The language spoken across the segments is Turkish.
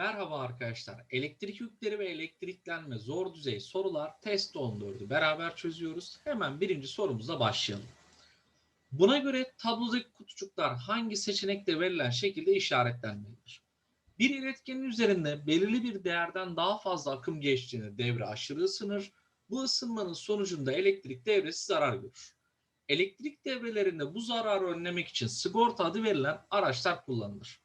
Merhaba arkadaşlar. Elektrik yükleri ve elektriklenme zor düzey sorular test 14'ü beraber çözüyoruz. Hemen birinci sorumuza başlayalım. Buna göre tablodaki kutucuklar hangi seçenekte verilen şekilde işaretlenmelidir? Bir iletkenin üzerinde belirli bir değerden daha fazla akım geçtiğinde devre aşırı ısınır. Bu ısınmanın sonucunda elektrik devresi zarar görür. Elektrik devrelerinde bu zararı önlemek için sigorta adı verilen araçlar kullanılır.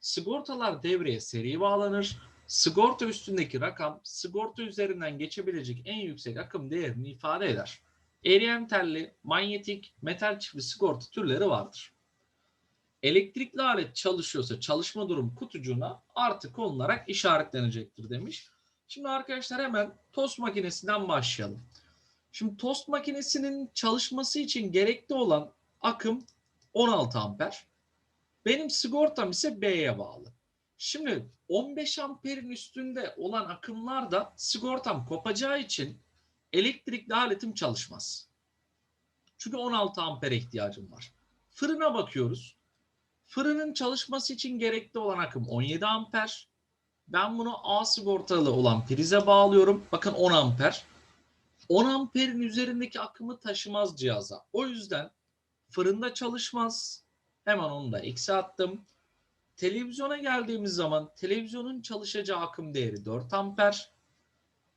Sigortalar devreye seri bağlanır. Sigorta üstündeki rakam sigorta üzerinden geçebilecek en yüksek akım değerini ifade eder. Eriyen telli, manyetik, metal çiftli sigorta türleri vardır. Elektrikli alet çalışıyorsa çalışma durum kutucuğuna artı konularak işaretlenecektir demiş. Şimdi arkadaşlar hemen tost makinesinden başlayalım. Şimdi tost makinesinin çalışması için gerekli olan akım 16 amper. Benim sigortam ise B'ye bağlı. Şimdi 15 amperin üstünde olan akımlarda sigortam kopacağı için elektrikli aletim çalışmaz. Çünkü 16 ampere ihtiyacım var. Fırına bakıyoruz. Fırının çalışması için gerekli olan akım 17 amper. Ben bunu A sigortalı olan prize bağlıyorum. Bakın 10 amper. 10 amperin üzerindeki akımı taşımaz cihaza. O yüzden fırında çalışmaz. Hemen onu da eksi attım. Televizyona geldiğimiz zaman televizyonun çalışacağı akım değeri 4 amper.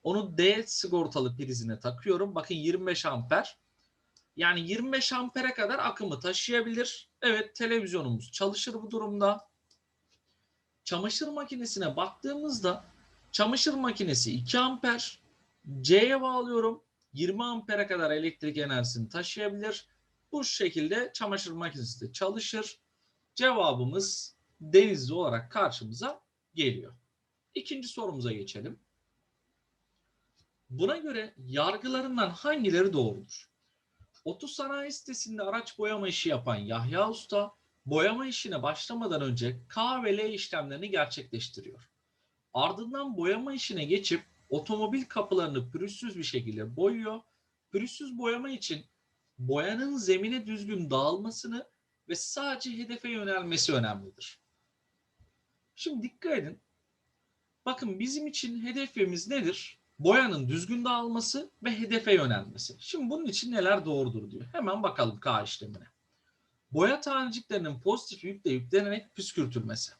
Onu D sigortalı prizine takıyorum. Bakın 25 amper. Yani 25 ampere kadar akımı taşıyabilir. Evet televizyonumuz çalışır bu durumda. Çamaşır makinesine baktığımızda çamaşır makinesi 2 amper. C'ye bağlıyorum. 20 ampere kadar elektrik enerjisini taşıyabilir. Bu şekilde çamaşır makinesi de çalışır. Cevabımız denizli olarak karşımıza geliyor. İkinci sorumuza geçelim. Buna göre yargılarından hangileri doğrudur? Otu sanayi sitesinde araç boyama işi yapan Yahya Usta, boyama işine başlamadan önce K ve L işlemlerini gerçekleştiriyor. Ardından boyama işine geçip otomobil kapılarını pürüzsüz bir şekilde boyuyor. Pürüzsüz boyama için boyanın zemine düzgün dağılmasını ve sadece hedefe yönelmesi önemlidir. Şimdi dikkat edin. Bakın bizim için hedefimiz nedir? Boyanın düzgün dağılması ve hedefe yönelmesi. Şimdi bunun için neler doğrudur diyor. Hemen bakalım K işlemine. Boya taneciklerinin pozitif yükle yüklenerek püskürtülmesi.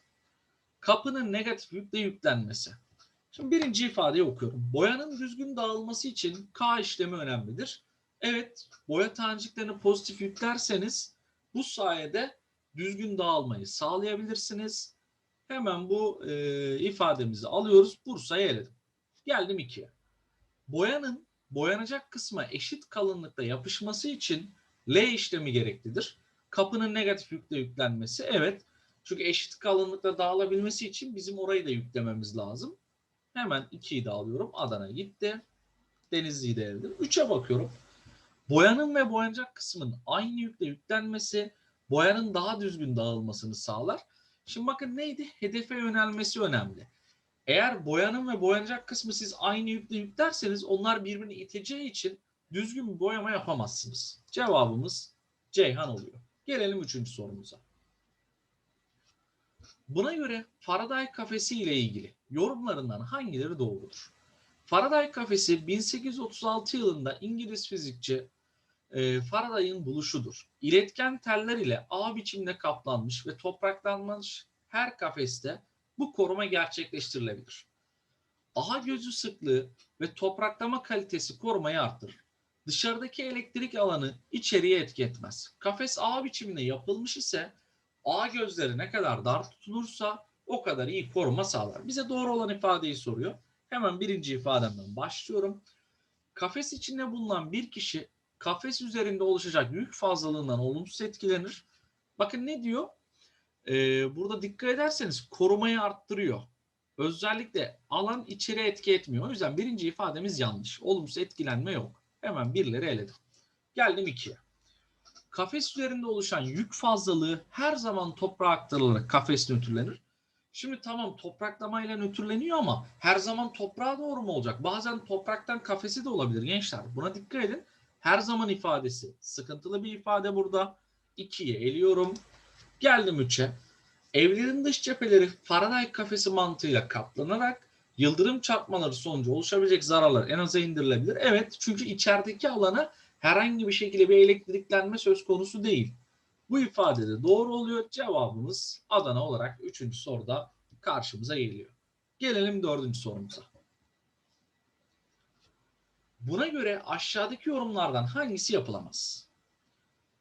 Kapının negatif yükle yüklenmesi. Şimdi birinci ifadeyi okuyorum. Boyanın düzgün dağılması için K işlemi önemlidir. Evet, boya taneciklerini pozitif yüklerseniz bu sayede düzgün dağılmayı sağlayabilirsiniz. Hemen bu e, ifademizi alıyoruz. Bursa'ya eledim. Geldim 2'ye. Boyanın boyanacak kısma eşit kalınlıkta yapışması için L işlemi gereklidir. Kapının negatif yükle yüklenmesi evet. Çünkü eşit kalınlıkta dağılabilmesi için bizim orayı da yüklememiz lazım. Hemen 2'yi de alıyorum. Adana gitti. Denizli'yi de eledim. 3'e bakıyorum. Boyanın ve boyanacak kısmın aynı yükle yüklenmesi boyanın daha düzgün dağılmasını sağlar. Şimdi bakın neydi? Hedefe yönelmesi önemli. Eğer boyanın ve boyanacak kısmı siz aynı yükle yüklerseniz onlar birbirini iteceği için düzgün bir boyama yapamazsınız. Cevabımız Ceyhan oluyor. Gelelim üçüncü sorumuza. Buna göre Faraday kafesi ile ilgili yorumlarından hangileri doğrudur? Faraday kafesi 1836 yılında İngiliz fizikçi e, Faraday'ın buluşudur. İletken teller ile A biçimde kaplanmış ve topraklanmış her kafeste bu koruma gerçekleştirilebilir. Aha gözü sıklığı ve topraklama kalitesi korumayı arttırır. Dışarıdaki elektrik alanı içeriye etki etmez. Kafes A biçiminde yapılmış ise A gözleri ne kadar dar tutulursa o kadar iyi koruma sağlar. Bize doğru olan ifadeyi soruyor. Hemen birinci ifademden başlıyorum. Kafes içinde bulunan bir kişi kafes üzerinde oluşacak yük fazlalığından olumsuz etkilenir. Bakın ne diyor? Ee, burada dikkat ederseniz korumayı arttırıyor. Özellikle alan içeri etki etmiyor. O yüzden birinci ifademiz yanlış. Olumsuz etkilenme yok. Hemen birleri eledim. Geldim ikiye. Kafes üzerinde oluşan yük fazlalığı her zaman toprağa aktarılarak kafes nötrlenir. Şimdi tamam topraklamayla nötrleniyor ama her zaman toprağa doğru mu olacak? Bazen topraktan kafesi de olabilir gençler. Buna dikkat edin. Her zaman ifadesi sıkıntılı bir ifade burada. 2'ye eliyorum. Geldim 3'e. Evlerin dış cepheleri Faraday kafesi mantığıyla kaplanarak yıldırım çarpmaları sonucu oluşabilecek zararlar en aza indirilebilir. Evet çünkü içerideki alana herhangi bir şekilde bir elektriklenme söz konusu değil. Bu ifade de doğru oluyor. Cevabımız Adana olarak 3. soruda karşımıza geliyor. Gelelim 4. sorumuza. Buna göre aşağıdaki yorumlardan hangisi yapılamaz?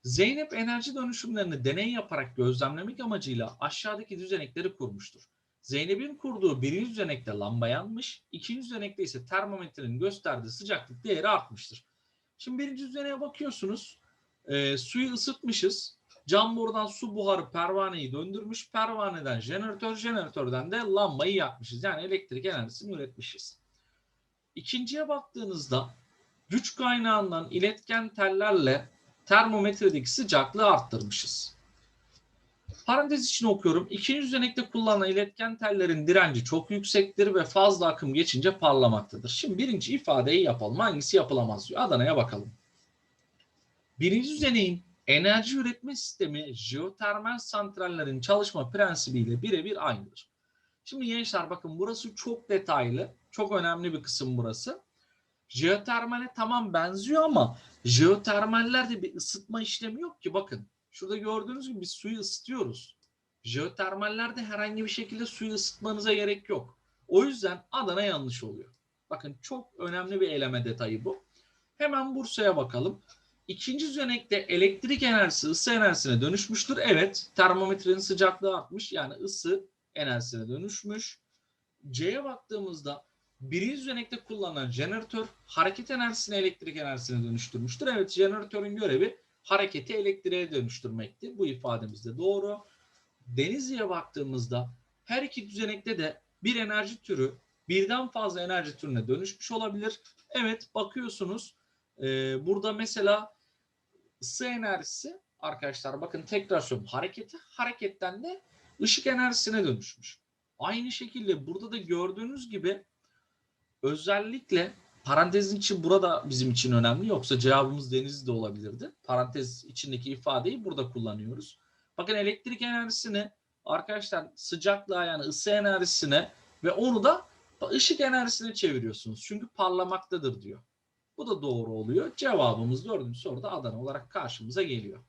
Zeynep enerji dönüşümlerini deney yaparak gözlemlemek amacıyla aşağıdaki düzenekleri kurmuştur. Zeynep'in kurduğu birinci düzenekte lamba yanmış, ikinci düzenekte ise termometrenin gösterdiği sıcaklık değeri artmıştır. Şimdi birinci düzeneğe bakıyorsunuz, e, suyu ısıtmışız, cam borudan su buharı pervaneyi döndürmüş, pervaneden jeneratör, jeneratörden de lambayı yakmışız. Yani elektrik enerjisini üretmişiz. İkinciye baktığınızda güç kaynağından iletken tellerle termometredeki sıcaklığı arttırmışız. Parantez için okuyorum. İkinci düzenekte kullanılan iletken tellerin direnci çok yüksektir ve fazla akım geçince parlamaktadır. Şimdi birinci ifadeyi yapalım. Hangisi yapılamaz diyor. Adana'ya bakalım. Birinci düzeneğin enerji üretme sistemi jeotermal santrallerin çalışma prensibiyle birebir aynıdır. Şimdi gençler bakın burası çok detaylı. Çok önemli bir kısım burası. Jeotermale tamam benziyor ama jeotermallerde bir ısıtma işlemi yok ki bakın. Şurada gördüğünüz gibi biz suyu ısıtıyoruz. Jeotermallerde herhangi bir şekilde suyu ısıtmanıza gerek yok. O yüzden Adana yanlış oluyor. Bakın çok önemli bir eleme detayı bu. Hemen Bursa'ya bakalım. İkinci düzenekte elektrik enerjisi ısı enerjisine dönüşmüştür. Evet termometrenin sıcaklığı artmış yani ısı enerjisine dönüşmüş. C'ye baktığımızda birinci düzenekte kullanılan jeneratör hareket enerjisini elektrik enerjisine dönüştürmüştür. Evet jeneratörün görevi hareketi elektriğe dönüştürmekti. Bu ifademiz de doğru. Denizli'ye baktığımızda her iki düzenekte de bir enerji türü birden fazla enerji türüne dönüşmüş olabilir. Evet bakıyorsunuz e, burada mesela ısı enerjisi arkadaşlar bakın tekrar söylüyorum hareketi hareketten de ışık enerjisine dönüşmüş. Aynı şekilde burada da gördüğünüz gibi özellikle parantezin için burada bizim için önemli yoksa cevabımız deniz de olabilirdi. Parantez içindeki ifadeyi burada kullanıyoruz. Bakın elektrik enerjisini arkadaşlar sıcaklığa yani ısı enerjisine ve onu da ışık enerjisine çeviriyorsunuz. Çünkü parlamaktadır diyor. Bu da doğru oluyor. Cevabımız dördüncü soruda Adana olarak karşımıza geliyor.